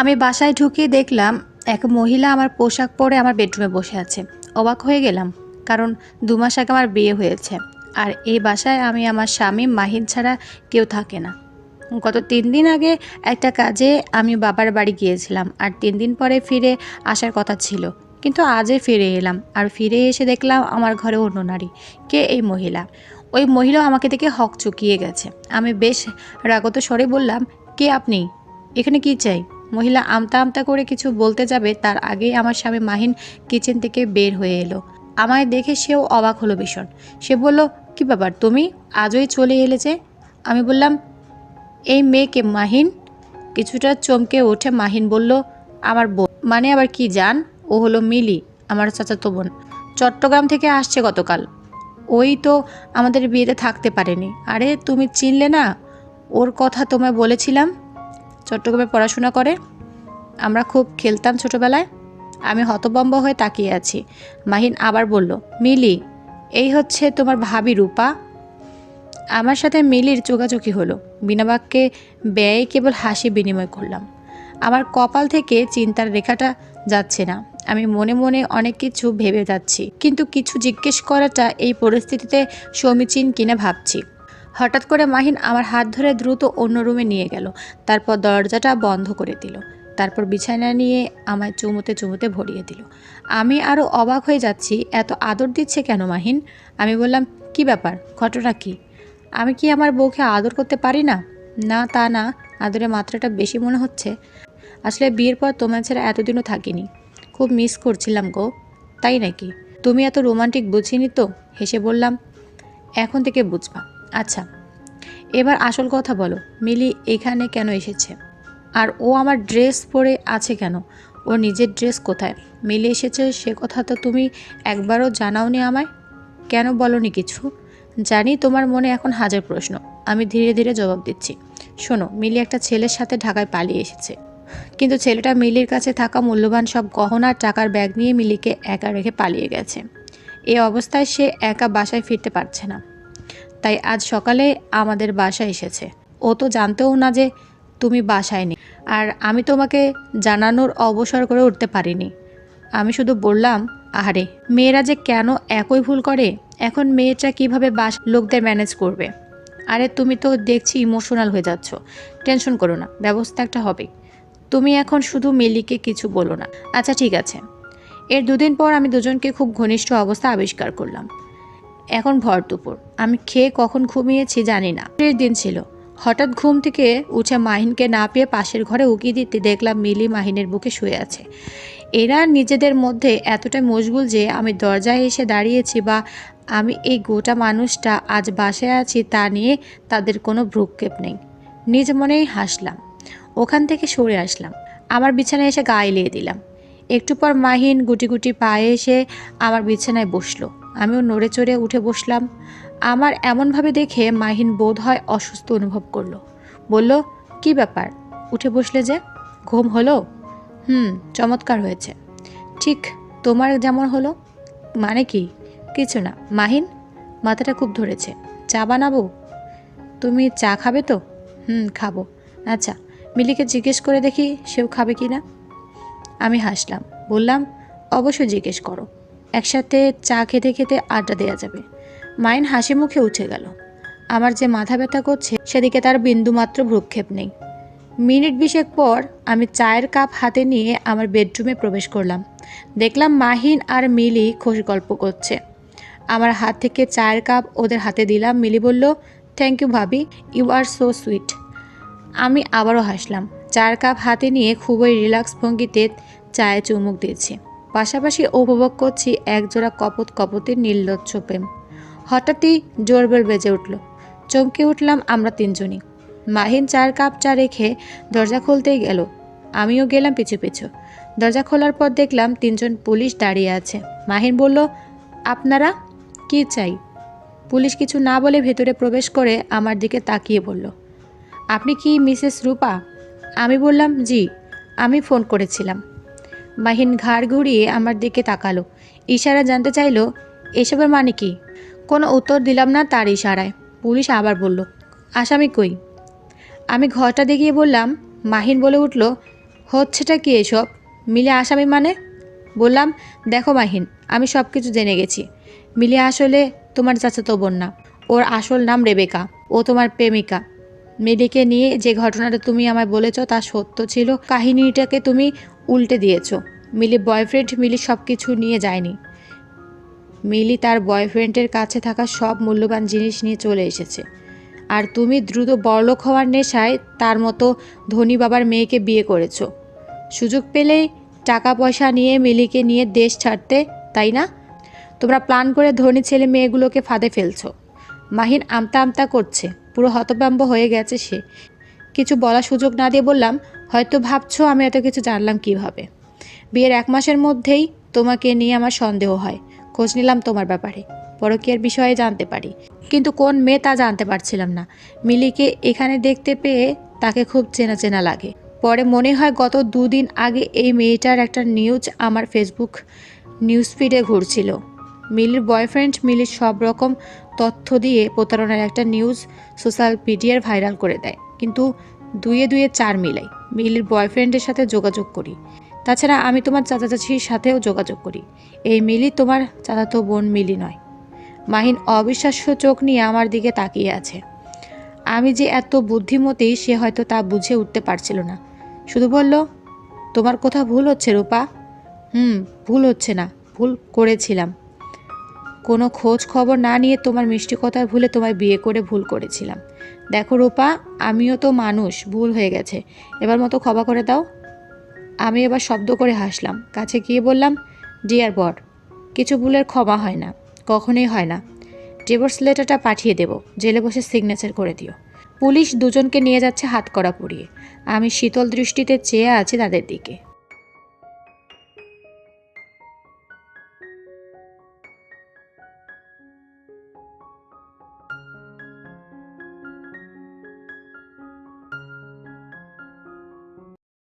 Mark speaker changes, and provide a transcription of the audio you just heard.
Speaker 1: আমি বাসায় ঢুকে দেখলাম এক মহিলা আমার পোশাক পরে আমার বেডরুমে বসে আছে। অবাক হয়ে গেলাম, কারণ দু মাস আগে আমার বিয়ে হয়েছে। আর এই বাসায় আমি আমার স্বামী মাহিন ছাড়া কেউ থাকে না। গত তিন দিন আগে একটা কাজে আমি বাবার বাড়ি গিয়েছিলাম আর তিন দিন পরে ফিরে আসার কথা ছিল। কিন্তু আজই ফিরে এলাম আর ফিরে এসে দেখলাম আমার ঘরে অন্য নারী। কে এই মহিলা? ওই মহিলা আমাকে দেখে হক চুকিয়ে গেছে। আমি বেশ রাগত স্বরে বললাম, কে আপনি? এখানে কি চাই? মহিলা আমতা আমতা করে কিছু বলতে যাবে, তার আগেই আমার স্বামী মাহিন কিচেন থেকে বের হয়ে এলো। আমায় দেখে সেও অবাক হলো ভীষণ। সে বলল, কি ব্যাপার, তুমি আজই চলে এলে যে? আমি বললাম, এই মেয়েকে মাহিন? কিছুটা চমকে ওঠে মাহিন বলল, আমার বোন। মানে আবার কি জান? ও হলো মিলি, আমার চাচাতো বোন। চট্টগ্রাম থেকে আসছে গতকাল। ওই তো আমাদের বিয়েতে থাকতে পারেনি। আরে, তুমি চিনলে না? ওর কথা তোমায় বলেছিলাম? চট্টগ্রামে পড়াশোনা করে। আমরা খুব খেলতাম ছোটবেলায়। আমি হতবম্ব হয়ে তাকিয়ে আছি। মাহিন আবার বলল, মিলি, এই হচ্ছে তোমার ভাবি রূপা। আমার সাথে মিলির চোখাচোখি হলো। বিনা বাক্যে ব্যয়ে কেবল হাসি বিনিময় করলাম। আমার কপাল থেকে চিন্তার রেখাটা যাচ্ছে না। আমি মনে মনে অনেক কিছু ভেবে যাচ্ছি। কিন্তু কিছু জিজ্ঞেস করাটা এই পরিস্থিতিতে সমীচীন কিনা ভাবছি। হঠাৎ করে মাহিন আমার হাত ধরে দ্রুত অন্য রুমে নিয়ে গেল। তারপর দরজাটা বন্ধ করে দিল। তারপর বিছানা নিয়ে আমায় চুমুতে চুমুতে ভরিয়ে দিল। আমি আরও অবাক হয়ে যাচ্ছি, এত আদর দিচ্ছে কেন মাহিন? আমি বললাম, কি ব্যাপার? ঘটনা কি? আমি কি আমার বউকে আদর করতে পারি না? না, তা না। আদরের মাত্রাটা বেশি মনে হচ্ছে। আসলে বিয়ের পর তোমার ছাড়া এতদিনও থাকিনি। খুব মিস করছিলাম গো। তাই নাকি? তুমি এত রোমান্টিক বুঝিনি তো? হেসে বললাম, এখন থেকে বুঝবা। আচ্ছা এবার আসল কথা বলো, মিলি এখানে কেন এসেছে? আর ও আমার ড্রেস পরে আছে কেন? ওর নিজের ড্রেস কোথায়? মিলে এসেছে, সে কথা তো তুমি একবারও জানাওনি আমায়? কেন বলনি কিছু? জানি তোমার মনে এখন হাজার প্রশ্ন, আমি ধীরে ধীরে জবাব দিচ্ছি। শোনো, মিলি একটা ছেলের সাথে ঢাকায় পালিয়ে এসেছে। কিন্তু ছেলেটা মিলির কাছে থাকা মূল্যবান সব গহনা টাকার ব্যাগ নিয়ে মিলিকে একা রেখে পালিয়ে গেছে। এ অবস্থায় সে একা বাসায় ফিরতে পারছে না। তাই আজ সকালে আমাদের বাসায় এসেছে। ও তো জানতেও না যে তুমি বাসায় নেই। আর আমি তোমাকে জানানোর অবসর করে উঠতে পারিনি। আমি শুধু বললাম, আহারে, মেয়েরা যে কেন একই ভুল করে? এখন মেয়েটা কীভাবে বাস লোকদের ম্যানেজ করবে? আরে, তুমি তো দেখছি ইমোশনাল হয়ে যাচ্ছ। টেনশন করো না, ব্যবস্থা একটা হবে। তুমি এখন শুধু মিলিকে কিছু বলো না। আচ্ছা ঠিক আছে। এর দুদিন পর আমি দুজনকে খুব ঘনিষ্ঠ অবস্থা আবিষ্কার করলাম। এখন ভর দুপুর। আমি খেয়ে কখন ঘুমিয়েছি জানি না। এর দিন ছিল। হঠাৎ ঘুম থেকে উঠে মাহিনকে না পেয়ে পাশের ঘরে উকিয়ে দিতে দেখলাম মিলি মাহিনের বুকে শুয়ে আছে। এরা নিজেদের মধ্যে এতটাই মশগুল যে আমি দরজায় এসে দাঁড়িয়েছি বা আমি এই গোটা মানুষটা আজ বাসায় আছি তা নিয়ে তাদের কোনো ভ্রুক্ষেপ নেই। নিজ মনেই হাসলাম। ওখান থেকে সরে আসলাম। আমার বিছানায় এসে গা এলিয়ে দিলাম। একটু পর মাহিন গুটি গুটি পায়ে এসে আমার বিছানায় বসল। আমিও নড়ে চড়ে উঠে বসলাম। আমার এমনভাবে দেখে মাহিন বোধ হয় অসুস্থ অনুভব করল। বলল, কি ব্যাপার? উঠে বসলে যে, ঘুম হলো? হুম, চমৎকার হয়েছে। ঠিক, তোমার যেমন হলো। মানে কি? কিছু না। মাহিন, মাথাটা খুব ধরেছে। চা বানাবো? তুমি চা খাবে তো? হুম, খাব। আচ্ছা মিলিকে জিজ্ঞেস করে দেখি সেও খাবে কি না? আমি হাসলাম। বললাম, অবশ্যই জিজ্ঞেস করো। একসাথে চা খেতে খেতে আড্ডা দেওয়া যাবে। মাইন হাসি মুখে উঠে গেল। আমার যে মাথা ব্যথা করছে, সেদিকে তার বিন্দুমাত্র ভ্রুক্ষেপ নেই। মিনিট বিশেক পর আমি চায়ের কাপ হাতে নিয়ে আমার বেডরুমে প্রবেশ করলাম। দেখলাম মাহিন আর মিলি খোশ গল্প করছে। আমার হাত থেকে চায়ের কাপ ওদের হাতে দিলাম। মিলি বলল থ্যাংক ইউ ভাবি। ইউ আর সো সুইট আমি আবারও হাসলাম। চায়ের কাপ হাতে নিয়ে খুবই রিল্যাক্স ভঙ্গিতে চায়ে চুমুক দিয়েছি। পাশাপাশি উপভোগ করছি একজোড়া কপত কপতের নির্লজ্জ প্রেম। হঠাৎই জোরবেল বেজে উঠল। চমকে উঠলাম আমরা তিনজনই। মাহিন চার কাপ চা রেখে দরজা খুলতেই গেল। আমিও গেলাম পিছু পিছু। দরজা খোলার পর দেখলাম তিনজন পুলিশ দাঁড়িয়ে আছে। মাহিন বলল, আপনারা? কি চাই? পুলিশ কিছু না বলে ভেতরে প্রবেশ করে আমার দিকে তাকিয়ে বলল, আপনি কি মিসেস রূপা? আমি বললাম, জি, আমি ফোন করেছিলাম। মাহিন ঘাড় ঘুরিয়ে আমার দিকে তাকালো। ইশারা জানতে চাইলো, এসবের মানে কি? কোনো উত্তর দিলাম না তার ইশারায়। পুলিশ আবার বলল, আসামি কই? আমি ঘরটা দেখিয়ে বললাম, মাহিন বলে উঠল, হচ্ছেটা কি এসব? মিলে আসামি মানে? বললাম, দেখো মাহিন, আমি সব কিছু জেনে গেছি। মিলে আসলে তোমার চাচাতো বোন না। ওর আসল নাম রেবেকা, ও তোমার প্রেমিকা। মিলিকে নিয়ে যে ঘটনাটা তুমি আমায় বলেছ তা সত্য ছিল, কাহিনীটাকে তুমি উল্টে দিয়েছ। মিলি বয়ফ্রেন্ড মিলি সব কিছু নিয়ে যায়নি। মিলি তার বয়ফ্রেন্ডের কাছে থাকা সব মূল্যবান জিনিস নিয়ে চলে এসেছে। আর তুমি দ্রুত বড়লোক হওয়ার নেশায় তার মতো ধনী বাবার মেয়েকে বিয়ে করেছ। সুযোগ পেলেই টাকা পয়সা নিয়ে মিলিকে নিয়ে দেশ ছাড়তে, তাই না? তোমরা প্ল্যান করে ধনী ছেলে মেয়েগুলোকে ফাঁদে ফেলছো। মাহিন আমতা আমতা করছে। পুরো হতভম্ব হয়ে গেছে সে। কিছু বলার সুযোগ না দিয়ে বললাম, হয়তো ভাবছ আমি এত কিছু জানলাম কীভাবে? বিয়ের এক মাসের মধ্যেই তোমাকে নিয়ে আমার সন্দেহ হয়। খোঁজ নিলাম তোমার ব্যাপারে। পরকীয়ার বিষয়ে জানতে পারি। কিন্তু কোন মেয়ে তা জানতে পারছিলাম না। মিলিকে এখানে দেখতে পেয়ে তাকে খুব চেনা চেনা লাগে। পরে মনে হয় গত দুদিন আগে এই মেয়েটার একটা নিউজ আমার ফেসবুক নিউজ ফিডে ঘুরছিল। মিলির বয়ফ্রেন্ড মিলির সব রকম তথ্য দিয়ে প্রতারণার একটা নিউজ সোশ্যাল মিডিয়ার ভাইরাল করে দেয়। কিন্তু দুয়ে দুয়ে চার মিলাই। মিলির বয়ফ্রেন্ডের সাথে যোগাযোগ করি। তাছাড়া আমি তোমার চাচা চাচির সাথেও যোগাযোগ করি। এই মিলি তোমার চাচাতো বোন মিলি নয়। মাহিন অবিশ্বাস্য চোখ নিয়ে আমার দিকে তাকিয়ে আছে। আমি যে এত বুদ্ধিমতী, সে হয়তো তা বুঝে উঠতে পারছিল না। শুধু বলল, তোমার কোথাও ভুল হচ্ছে রূপা? হুম, ভুল হচ্ছে না। ভুল করেছিলাম। কোনো খোঁজ খবর না নিয়ে তোমার মিষ্টি কথায় ভুলে তোমায় বিয়ে করে ভুল করেছিলাম। দেখো রূপা, আমিও তো মানুষ, ভুল হয়ে গেছে। এবার মতো ক্ষমা করে দাও। আমি এবার শব্দ করে হাসলাম। কাছে গিয়ে বললাম ডিয়ার বর, কিছু ভুলের ক্ষমা হয় না, কখনোই হয় না। ডিভোর্স লেটারটা পাঠিয়ে দেব। জেলে বসে সিগনেচার করে দিও। পুলিশ দুজনকে নিয়ে যাচ্ছে হাত করা পুড়িয়ে। আমি শীতল দৃষ্টিতে চেয়ে আছি তাদের দিকে।